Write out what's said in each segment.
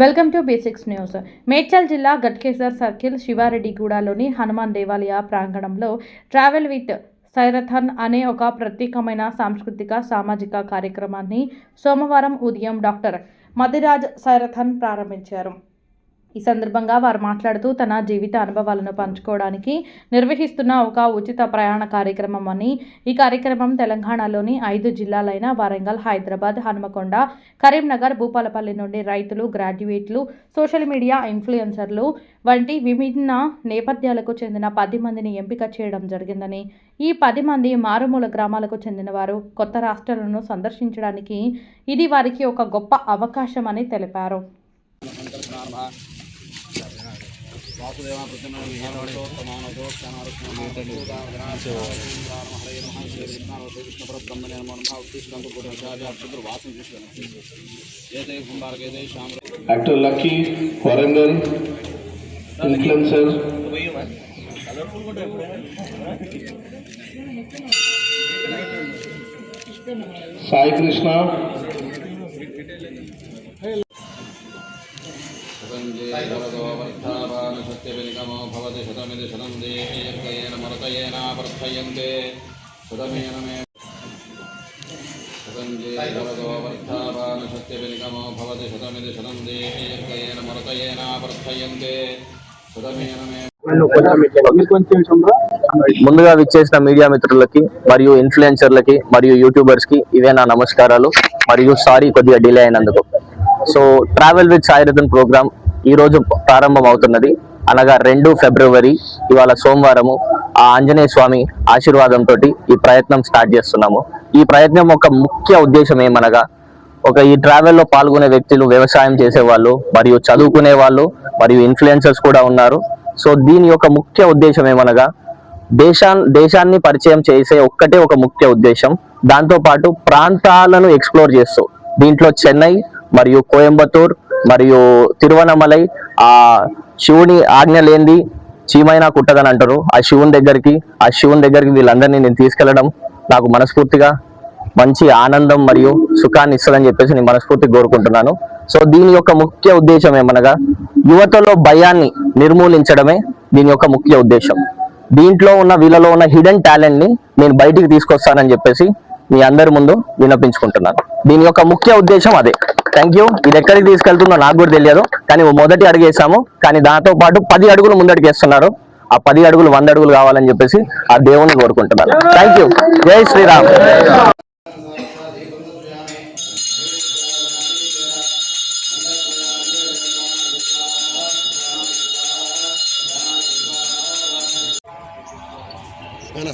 Welcome to basics news. Medchal జిల్లా Ghatkesar circle శివారెడ్డిగూడలోని Hanuman దేవాలయ ప్రాంగణంలో ట్రావెల్ విత్ సైరథన్ అనే ఒక ప్రత్యేకమైన సాంస్కృతిక సామాజిక కార్యక్రమాన్ని సోమవారం ఉదయం డాక్టర్ మదిరాజ్ సైరథన్ ప్రారంభించారు. ఈ సందర్భంగా వారు మాట్లాడుతూ తన జీవిత అనుభవాలను పంచుకోవడానికి నిర్వహిస్తున్న ఒక ఉచిత ప్రయాణ కార్యక్రమం అని. ఈ కార్యక్రమం తెలంగాణలోని ఐదు జిల్లాలైన వరంగల్ హైదరాబాద్ హనుమకొండ కరీంనగర్ భూపాలపల్లి నుండి రైతులు గ్రాడ్యుయేట్లు సోషల్ మీడియా ఇన్ఫ్లుయెన్సర్లు వంటి విభిన్న నేపథ్యాలకు చెందిన పది మందిని ఎంపిక చేయడం జరిగిందని. ఈ పది మంది మారుమూల గ్రామాలకు చెందినవారు. కొత్త రాష్ట్రాలను సందర్శించడానికి ఇది వారికి ఒక గొప్ప అవకాశం అని తెలిపారు. वासुदेवा प्रसन्नो समानो क्षणारोहरे नमः Actor Lucky, Warangal, influencer. Sai Krishna. Sanjay Bhagavatam భవతి శతమిది శతం దేహేన మరతయేన ప్రర్థయంతే శతమేన మే శతంజేవరగోవర్ధావాన సత్యవినిగమో భవతి శతమిది శతం దేహేన మరతయేన ప్రర్థయంతే శతమేన మే ముందుగా విచ్చేసిన మీడియా మిత్రులకి మరియు ఇన్ఫ్లుయెన్సర్లకి మరియు యూట్యూబర్స్కి ఇవే నా నమస్కారాలు మరియు సారీ కొద్దిగా డిలే అయినందుకు. So travel with Sairathan program ఈ రోజు ప్రారంభం అవుతున్నది అనగా రెండు ఫిబ్రవరి ఇవాళ సోమవారము ఆ ఆంజనేయ స్వామి ఆశీర్వాదంతో ఈ ప్రయత్నం స్టార్ట్ చేస్తున్నాము. ఈ ప్రయత్నం ఒక ముఖ్య ఉద్దేశం ఏమనగా ఒక ఈ ట్రావెల్లో పాల్గొనే వ్యక్తులు వ్యవసాయం చేసే వాళ్ళు మరియు చదువుకునే వాళ్ళు మరియు ఇన్ఫ్లుయెన్సర్స్ కూడా ఉన్నారు. సో దీని యొక్క ముఖ్య ఉద్దేశం ఏమనగా దేశా దేశాన్ని పరిచయం చేసే ఒక్కటే ఒక ముఖ్య ఉద్దేశం. దాంతోపాటు ప్రాంతాలను ఎక్స్ప్లోర్ చేస్తూ దీంట్లో చెన్నై మరియు కోయంబత్తూర్ మరియు తిరువనమలై ఆ శివుని ఆజ్ఞ లేనిది చీమైనా కుట్టదని అంటారు. ఆ శివుని దగ్గరికి ఆ శివుని దగ్గరికి వీళ్ళందరినీ నేను తీసుకెళ్ళడం నాకు మనస్ఫూర్తిగా మంచి ఆనందం మరియు సుఖాన్ని ఇస్తుందని చెప్పేసి నేను మనస్ఫూర్తిగా కోరుకుంటున్నాను. సో దీని యొక్క ముఖ్య ఉద్దేశం ఏమనగా యువతలో భయాన్ని నిర్మూలించడమే దీని యొక్క ముఖ్య ఉద్దేశం. దీంట్లో ఉన్న వీళ్ళలో ఉన్న హిడెన్ టాలెంట్ని నేను బయటికి తీసుకొస్తానని చెప్పేసి మీ అందరి ముందు విన్నపించుకుంటున్నాను. దీని యొక్క ముఖ్య ఉద్దేశం అదే. థ్యాంక్ యూ ఇది ఎక్కడికి తీసుకెళ్తుందో నాకు కూడా తెలియదు. కానీ ఓ మొదటి అడుగు వేసాము. కానీ దాంతో పాటు పది అడుగులు ముందడికి వేస్తున్నారు. ఆ పది అడుగులు వంద అడుగులు కావాలని చెప్పేసి ఆ దేవుని కోరుకుంటున్నాను. థ్యాంక్ యూ జై శ్రీరామ్.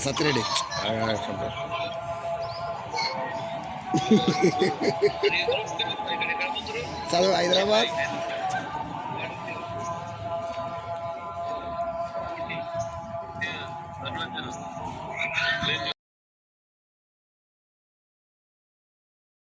సత్యరెడ్డి. చదువు హైదరాబాద్